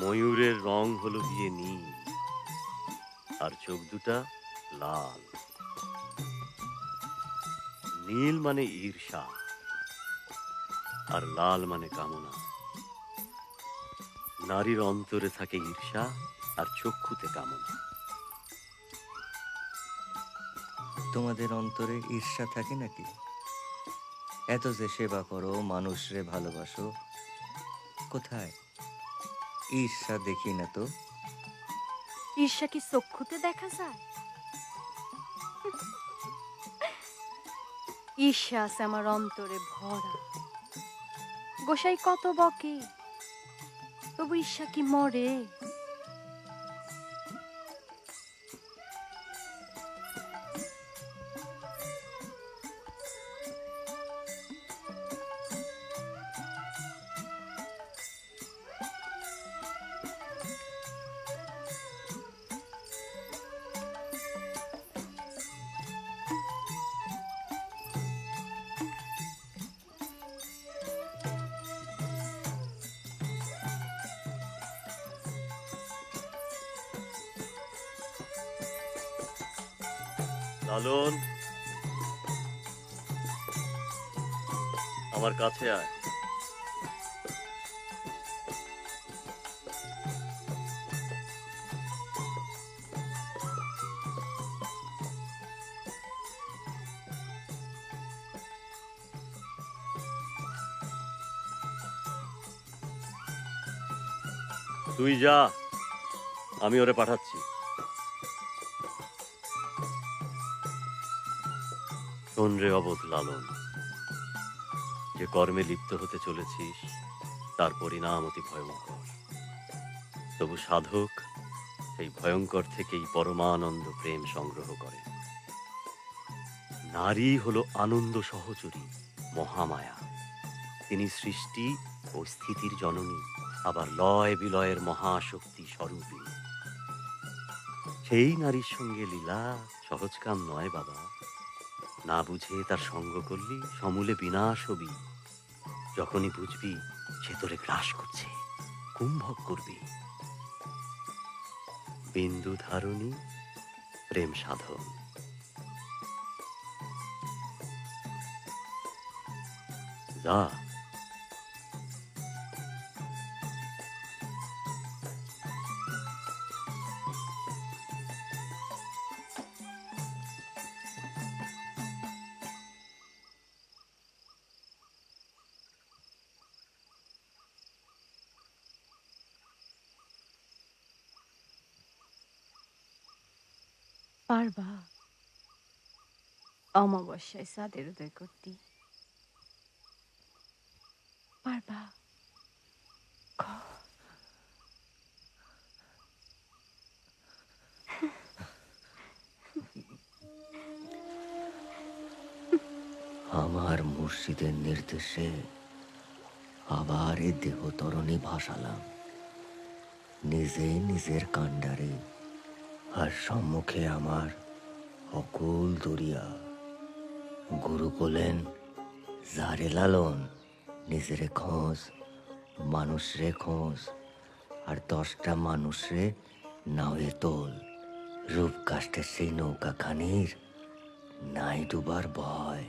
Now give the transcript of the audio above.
ময়ূরের রং হলো গিয়ে নীল, আর চোখ দুটা লাল। নীল মানে ঈর্ষা, আর লাল মানে কামনা। নারীর অন্তরে থাকে ঈর্ষা আর চক্ষুতে কামনা। তোমাদের অন্তরে ঈর্ষা থাকে নাকি? এত যে সেবা করো মানুষরে ভালোবাসো, কোথায়? ঈর্ষা দেখি না তো। ঈর্ষা কি চক্ষুতে দেখা যায়? ঈর্ষা আছে আমার অন্তরে ভরা। গোসাই কত বকে, তবু ঈর্ষা কি মরে? লালন আমার কাছে আয়। তুই যা আমি ওরে পাঠাচ্ছি। শোন রে অবোধ লালন। যে কর্মে লিপ্ত হতে চলেছিস, তার পরিণাম অতি ভয়ঙ্কর। তবু সাধক সেই ভয়ঙ্কর থেকেই পরমানন্দ প্রেম সংগ্রহ করে। নারী হলো আনন্দ সহচরী, মহামায়া। তিনি সৃষ্টি ও স্থিতির জননী, আবার লয় বিলয়ের মহাশক্তি স্বরূপিণী সেই নারীর সঙ্গে লীলা সহজকাম নয় বাবা। না বুঝে তার সঙ্গ করলি, সমূলে বিনাশ হবি। যখনই বুঝবি সে তোরে গ্রাস করছে, কুম্ভক করবি। বিন্দু ধারণী, প্রেম সাধন। যা। পারবা। অমাবস্যায় চাঁদের উদয় করতে পারবা আমার মুর্শিদের নির্দেশে আবার এ দেহ তরণী ভাসালাম। নিজে নিজের কাণ্ডারে আর সম্মুখে আমার অকুল দরিয়া। গুরু বলেন জারে লালন, নিজেরে খোঁজ, মানুষরে খোঁজ, আর দশটা মানুষরে নাওয়ে তোল। রূপকাষ্টের সেই নৌকা খানির নাই ডুবার ভয়।